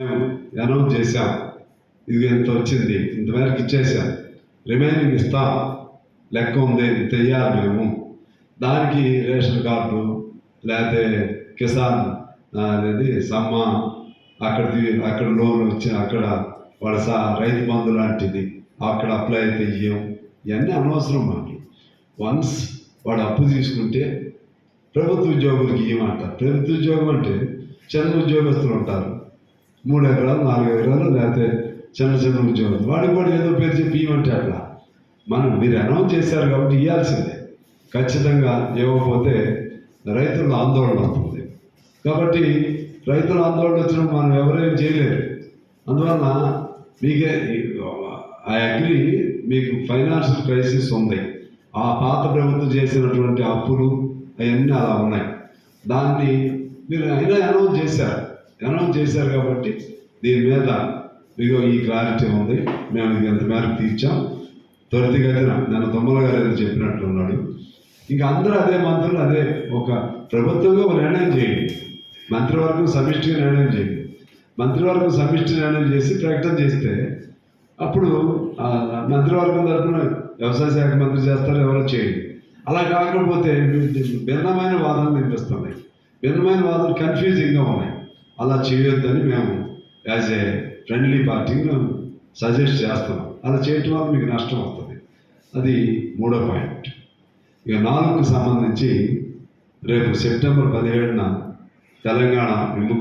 మేము అనౌన్స్ చేశాం. ఇది ఎంత వచ్చింది. ఇంతవరకు ఇచ్చేసాం రిమైనింగ్ ఇస్తాం లెక్క ఉంది ఇంత ఇయ్యాలి మేము. దానికి రేషన్ కార్డు లేకపోతే కిసాన్ అనేది సమ్మ అక్కడ అక్కడ లోన్ వచ్చి అక్కడ వలస రైతు బంధు లాంటిది అక్కడ అప్లై అయితే ఇయ్యం. ఇవన్నీ అనవసరం మనకి వన్స్ వాడు అప్పు తీసుకుంటే ప్రభుత్వ ఉద్యోగులకి ఇవ్వమంటారు ప్రభుత్వ ఉద్యోగం అంటే చిన్న ఉద్యోగస్తులు ఉంటారు. మూడు ఎకరాలు నాలుగు ఎకరాలు లేకపోతే చిన్న చిన్న ఉద్యోగం. వాడికి కూడా ఏదో పేరు చెప్పి ఇవ్వంటే అట్లా మనం మీరు అనౌన్స్ చేశారు కాబట్టి ఇవ్వాల్సిందే ఖచ్చితంగా ఇవ్వకపోతే రైతుల ఆందోళన వస్తుంది. కాబట్టి రైతుల ఆందోళన వచ్చినప్పుడు మనం ఎవరేం చేయలేరు. అందువలన మీకే ఐ అగ్రి మీకు ఫైనాన్షియల్ క్రైసిస్ ఉంది. ఆ పాత ప్రభుత్వం చేసినటువంటి అప్పులు అవన్నీ అలా ఉన్నాయి. దాన్ని మీరు అయినా అనౌన్స్ చేశారు. అనౌన్స్ చేశారు కాబట్టి దీని మీద మీకు ఈ క్లారిటీ ఉంది. మేము ఇది ఎంత మేరకు తీర్చాం. త్వరితగతిన నన్ను తొమ్మల గారు ఏదో చెప్పినట్లు ఉన్నాడు. ఇంకా అందరూ అదే మంత్రులు అదే ఒక ప్రభుత్వంగా ఒక నిర్ణయం చేయండి. మంత్రివర్గం సమిష్టిగా నిర్ణయం చేయండి. మంత్రివర్గం సమిష్టి నిర్ణయం చేసి ప్రకటన చేస్తే అప్పుడు మంత్రివర్గం తరఫున వ్యవసాయ శాఖ మంత్రి చేస్తారు ఎవరో చేయండి. అలా కాకపోతే భిన్నమైన వాదనలు వినిపిస్తున్నాయి. భిన్నమైన వాదనలు కన్ఫ్యూజింగ్గా ఉన్నాయి. అలా చేయొద్దని మేము యాజ్ ఏ ఫ్రెండ్లీ పార్టీ మేము సజెస్ట్ చేస్తున్నాం. అలా చేయటం వల్ల మీకు నష్టం వస్తుంది. అది మూడో పాయింట్. ఇక నాలుగుకు సంబంధించి రేపు సెప్టెంబర్ పదిహేడున తెలంగాణ విముక్తి